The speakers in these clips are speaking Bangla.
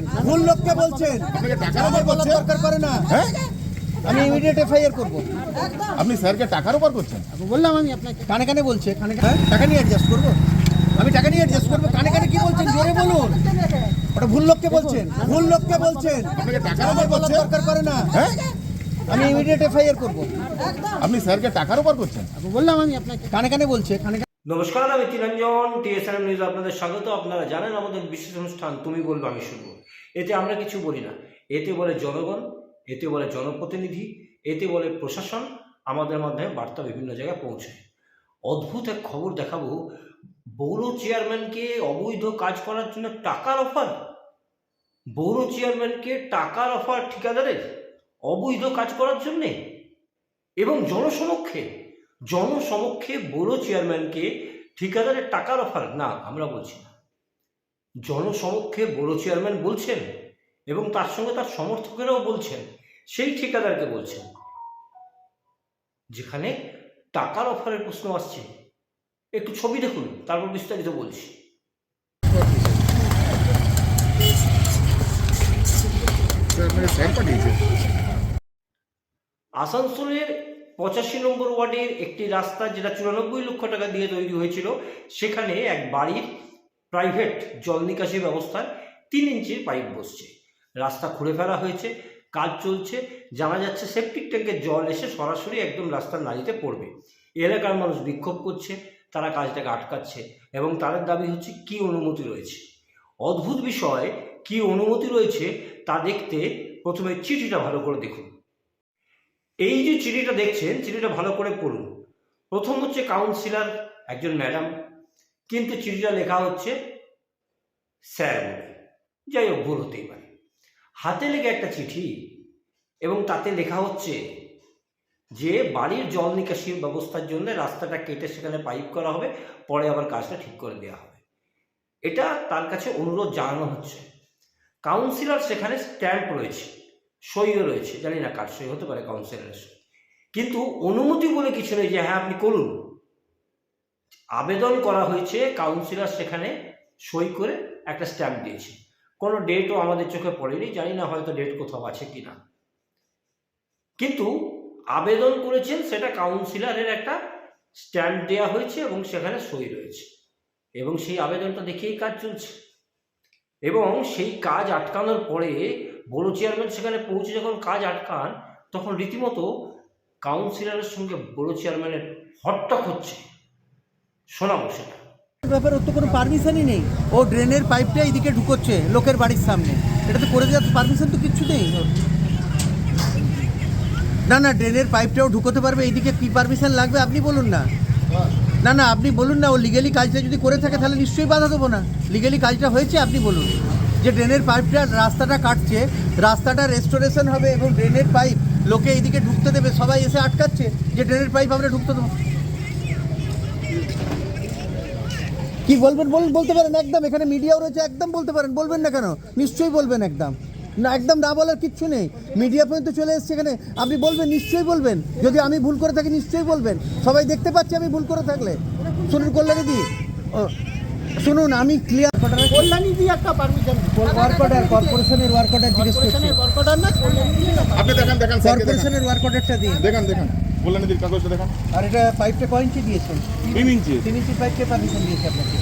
বলছেন? ভুল লোককে বলছেন। বলার দরকার করে না। হ্যাঁ? আমি ইমিডিয়েট এফআইআর করব। আপনি স্যারকে টাকার উপর করছেন বললাম আমি আপনাকে। কানে কানে বলছে কানে কানে। হ্যাঁ? টাকা নিয়ে অ্যাডজাস্ট করব? আমি টাকা নিয়ে অ্যাডজাস্ট করব কানে কানে কি বলছেন? জোরে বলুন। ওটা ভুল লোককে বলছেন। ভুল লোককে বলছেন। বলার দরকার করে না। হ্যাঁ? আমি ইমিডিয়েট এফআইআর করব। আপনি স্যারকে টাকার উপর করছেন বললাম আমি আপনাকে। কানে কানে বলছে কানে কানে। নমস্কার আমি তিরঞ্জন টিএসএম নিউজ আপনাদের স্বাগত। আপনারা জানেন আমাদের বিশেষ অনুষ্ঠান তুমি বলবে আমি শুনব। এতে আমরা কিছু বলি না। এতে বলে জনগণ, এতে বলে জনপ্রতিনিধি, এতে বলে প্রশাসন, আমাদের মাধ্যমে বার্তা বিভিন্ন জায়গায় পৌঁছায় অদ্ভুত এক খবর দেখাবো। বৌর চেয়ারম্যানকে অবৈধ কাজ করার জন্য টাকার অফার? বৌর চেয়ারম্যানকে টাকার অফার ঠিকাদারের? অবৈধ কাজ করার জন্যে? এবং জনসমক্ষে? জনসমক্ষে বড় চেয়ারম্যানকে ঠিকাদারের টাকার অফার? না, আমরা বলছি না। জনসমক্ষে বড় চেয়ারম্যান বলছেন এবং তার সঙ্গে তার সমর্থকেরাও বলছেন, সেই ঠিকাদারকে বলছেন। যেখানে টাকার অফারের প্রশ্ন আসছে। একটু ছবি দেখুন, তারপর বিস্তারিত বলছি। আসানসোলের পঁচাশি নম্বর ওয়ার্ডের একটি রাস্তা যেটা চুরানব্বই লক্ষ টাকা দিয়ে তৈরি হয়েছিল, সেখানে এক বাড়ির প্রাইভেট জল নিকাশি ব্যবস্থায় তিন ইঞ্চির পাইপ বসছে। রাস্তা খুঁড়ে ফেলা হয়েছে, কাজ চলছে, জানা যাচ্ছে সেপটিক ট্যাঙ্কের জল এসে সরাসরি একদম রাস্তার নালিতে পড়বে। এলাকার মানুষ বিক্ষোভ করছে, তারা কাজটাকে আটকাচ্ছে এবং তাদের দাবি হচ্ছে কি অনুমতি রয়েছে। অদ্ভুত বিষয়, কি অনুমতি রয়েছে তা দেখতে প্রথমে চিঠিটা ভালো করে দেখুন। এই যে চিঠিটা দেখছেন, চিঠিটা ভালো করে পড়ুন। প্রথম হচ্ছে কাউন্সিলর একজন ম্যাডাম কিন্তু চিঠিটা লেখা হচ্ছে স্যার বলে। যাই হোক, ভুল হতেই পারে। হাতে লেগে একটা চিঠি এবং তাতে লেখা হচ্ছে যে, বাড়ির জল নিকাশির ব্যবস্থার জন্য রাস্তাটা কেটে সেখানে পাইপ করা হবে, পরে আবার কাজটা ঠিক করে দেওয়া হবে। এটা তার কাছে অনুরোধ জানানো হচ্ছে। কাউন্সিলর সেখানে স্ট্যাম্প রয়েছে সইও রয়েছে, জানি না কার সই হতে পারে কাউন্সিলরের কিন্তু অনুমতি বলে কিছু নেই যে হ্যাঁ আপনি করুন। আবেদন করা হয়েছে কাউন্সিলর সেখানে সই করে একটা স্ট্যাম্প দিয়েছে। কোনো ডেটও আমাদের চোখে পড়েনি, জানি না হয়তো ডেট কোথাও আছে কি না কিন্তু আবেদন করেছেন, সেটা কাউন্সিলরের একটা স্ট্যাম্প দেওয়া হয়েছে এবং সেখানে সই রয়েছে। এবং সেই আবেদনটা দেখেই কাজ চলছে। এবং সেই কাজ আটকানোর পরে বড় চেয়ারম্যান সেখানে পৌঁছে যখন কাজ আটকান, তখন রীতিমতো কাউন্সিলরের সঙ্গে বড় চেয়ারম্যানের হট্টক হচ্ছে। শোনাবো সেটা ব্যাপারে ওর তো কোনো পারমিশনই নেই। ও ড্রেনের পাইপটা এইদিকে ঢুকোচ্ছে লোকের বাড়ির সামনে। এটা তো করে দেওয়ার পারমিশন তো কিচ্ছু নেই না না ড্রেনের পাইপটাও ঢুকোতে পারবে, এইদিকে কি পারমিশন লাগবে আপনি বলুন না। না না, আপনি বলুন না, ও লিগেলি কাজটা যদি করে থাকে তাহলে নিশ্চয়ই বাধা দেবো না। লিগেলি কাজটা হয়েছে, আপনি বলুন। যে ড্রেনের পাইপটা রাস্তাটা কাটছে, রাস্তাটা রেস্টোরেশন হবে এবং ড্রেনের পাইপ লোকে এইদিকে ঢুকতে দেবে, সবাই এসে আটকাচ্ছে, যে ড্রেনের পাইপ আমরা ঢুকতে দেবো। কি বলবেন? বলুন বলতে পারেন একদম এখানে মিডিয়াও রয়েছে একদম বলতে পারেন বলবেন না কেন? নিশ্চয়ই বলবেন একদম। না একদম না বলার কিচ্ছু নেই। মিডিয়া পর্যন্ত চলে এসছে এখানে। আপনি বলবেন নিশ্চয়ই বলবেন। যদি আমি ভুল করে থাকি নিশ্চয়ই বলবেন। সবাই দেখতে পাচ্ছি আমি ভুল করে থাকলে। শুনুন কল্যাণী দি। ও, শুনুন আমি ক্লিয়ার কল্যাণী দিয়ে একটা পারমিশন ওয়ার্ক অর্ডার কর্পোরেশনের ওয়ার্ক অর্ডার জিজ্ঞেস করছি। কর্পোরেশনের ওয়ার্ক অর্ডার দিয়ে একটা আপনি দেখান দেখান দেখান কর্পোরেশনের ওয়ার্ক অর্ডারটা দিন। দেখান দেখান। কল্যাণীদির কাগজটা দেখান। আর এটা পাইপটা ক ইঞ্চি দিয়েছেন? তিন ইঞ্চি তিন ইঞ্চির পাইপকে পারমিশন দিয়েছে আপনাকে।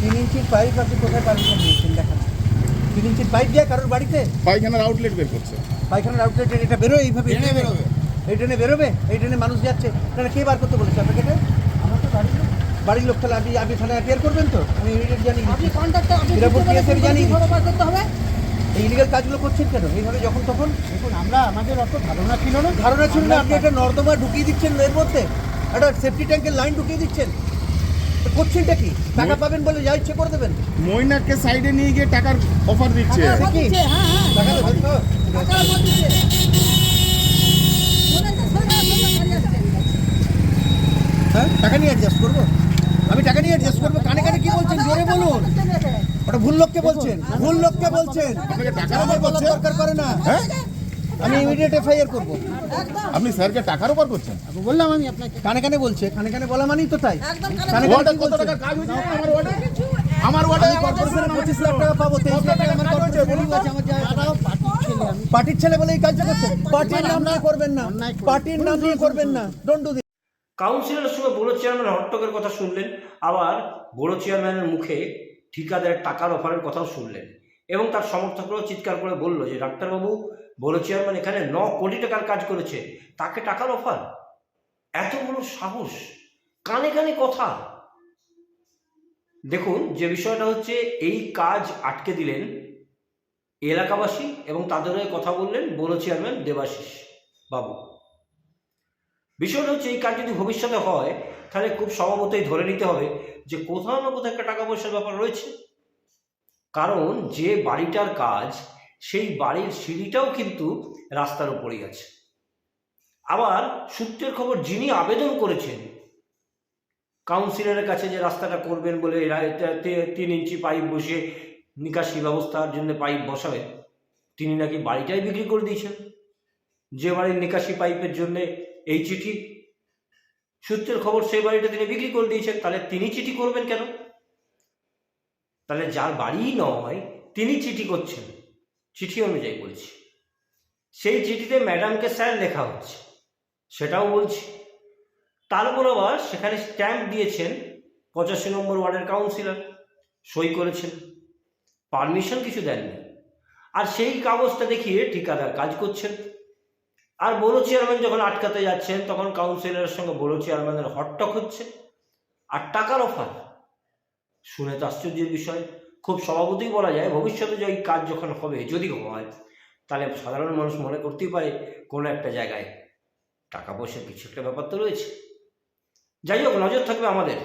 তিন ইঞ্চির পাইপ আপনি কোথায় পারমিশন দিয়েছেন? দেখান। তিন ইঞ্চির পাইপ দেওয়া কারোর বাড়িতে? পায়খানার আউটলেট বের করছে। পায়খানার আউটলেট এটা বেরোয় এইভাবে? ট্রেনে বেরোবে। এই ট্রেনে বেরোবে? এই ট্রেনে মানুষ যাচ্ছে। তাহলে কে বার করতে বলেছে আপনাকে এটা? আমার তো বাড়ি। বাড়ির লোক তাহলে আপনি আপনি থানায় অ্যাপিয়ার করবেন তো? আমি ইমিডিয়েট জানি আপনি পারছেন জানি। বার করতে হবে? ইলিগাল কাজগুলো করছেন কেন? এইভাবে যখন তখন? দেখুন আমরা আমাদের অত ধারণা ছিল না। ধারণা ছিল না আপনি একটা নর্দমা ঢুকিয়ে দিচ্ছেন এর মধ্যে। একটা সেফটি ট্যাঙ্কের লাইন ঢুকিয়ে দিচ্ছেন। তো করছেনটা কি? টাকা পাবেন বলে যা ইচ্ছে করে দেবেন। মৈনাককে সাইডে নিয়ে গিয়ে টাকার অফার দিচ্ছে। টাকা ঠিকই। হ্যাঁ হ্যাঁ দেবেন তো। হ্যাঁ? টাকা নিয়ে অ্যাডজাস্ট করব? আমি টাকা নিয়ে অ্যাডজাস্ট করব? কানে কানে কি বলছেন? জোরে বলুন। ওটা ভুল লোককে বলছেন। ভুল লোককে বলছেন। দরকার করে না। হ্যাঁ? আমি ইমিডিয়েট এফআইআর করব। আপনি স্যারকে টাকার উপর করছেন? বললাম আমি আপনাকে। কানে কানে বলছে কানে কানে বলা মানেই তো তাই। কানে কত? টাকার কাজ হয়েছে আমার ওয়ার্ডে আমার ওয়ার্ডে কর্পোরেশনে পঁচিশ লাখ টাকা পাবো তেইশ লাখ টাকা আমার কর্পোরেশনে। ঠিক আছে, আমার যা- পার্টির ছেলে। বলে এই কাজটা করছে। পার্টির নাম নিয়ে করবেন না। পার্টির নাম নিয়ে করবেন না। ডোন্ট ডু কাউন্সিলরের সঙ্গে বড় চেয়ারম্যান হট্টকের কথা শুনলেন আবার বড় চেয়ারম্যানের মুখে ঠিকাদারের টাকার অফারের কথাও শুনলেন। এবং তার সমর্থকরাও চিৎকার করে বলল যে, ডাক্তারবাবু, বড় চেয়ারম্যান এখানে ন কোটি টাকার কাজ করেছে, তাকে টাকার অফার? এত বড় সাহস, কানে কানে কথা। দেখুন, যে বিষয়টা হচ্ছে, এই কাজ আটকে দিলেন এলাকাবাসী এবং তাদের কথা বললেন বড় চেয়ারম্যান দেবাশিস বাবু। বিষয়টা হচ্ছে এই কাজ যদি ভবিষ্যতে হয়, তাহলে খুব স্বভাবতই ধরে নিতে হবে যে কোথাও না কোথাও একটা টাকা পয়সার ব্যাপার রয়েছে। কারণ যে বাড়িটার কাজ, সেই বাড়ির সিঁড়িটাও কিন্তু রাস্তার উপরেই আছে। আবার সূত্রের খবর যিনি আবেদন করেছেন, কাউন্সিলরের কাছে যে রাস্তাটা করবেন বলে তিন ইঞ্চি পাইপ বসে নিকাশি ব্যবস্থার জন্য পাইপ বসাবেন তিনি নাকি বাড়িটাই বিক্রি করে দিয়েছেন? যে বাড়ির নিকাশি পাইপের জন্য এই চিঠি? সূত্রের খবর সেই বাড়িটা তিনি বিক্রি করে দিয়েছেন। তাহলে তিনি চিঠি করবেন কেন? তাহলে যার বাড়িই নয়, তিনি চিঠি করছেন। চিঠি অনুযায়ী বলছি। সেই চিঠিতে ম্যাডামকে স্যার লেখা হচ্ছে। সেটাও বলছি। তারপর আবার সেখানে স্ট্যাম্প দিয়েছেন পঁচাশি নম্বর ওয়ার্ডের কাউন্সিলর। সই করেছেন। পারমিশন কিছু দেননি। আর সেই কাগজটা দেখিয়ে ঠিকাদার কাজ করছেন। আর বড় চেয়ারম্যান যখন আটকাতে যাচ্ছেন, তখন কাউন্সিলরের সঙ্গে বড় চেয়ারম্যানের হটটক হচ্ছে আর টাকার অফার। শুনে তো আশ্চর্যের বিষয়। খুব স্বভাবতই বলা যায়, ভবিষ্যতে যে কাজ যখন হবে, যদি হয়, তাহলে সাধারণ মানুষ মনে করতেই পারে কোনো একটা জায়গায় টাকা পয়সার কিছু একটা ব্যাপার তো রয়েছে। যাই হোক, নজর থাকবে আমাদের।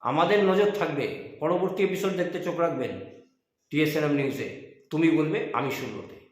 আমাদের নজর থাকবে। পরবর্তী এপিসোড দেখতে চোখ রাখবেন। টিএসএনএম নিউজে তুমি বলবে, আমি শুনবতে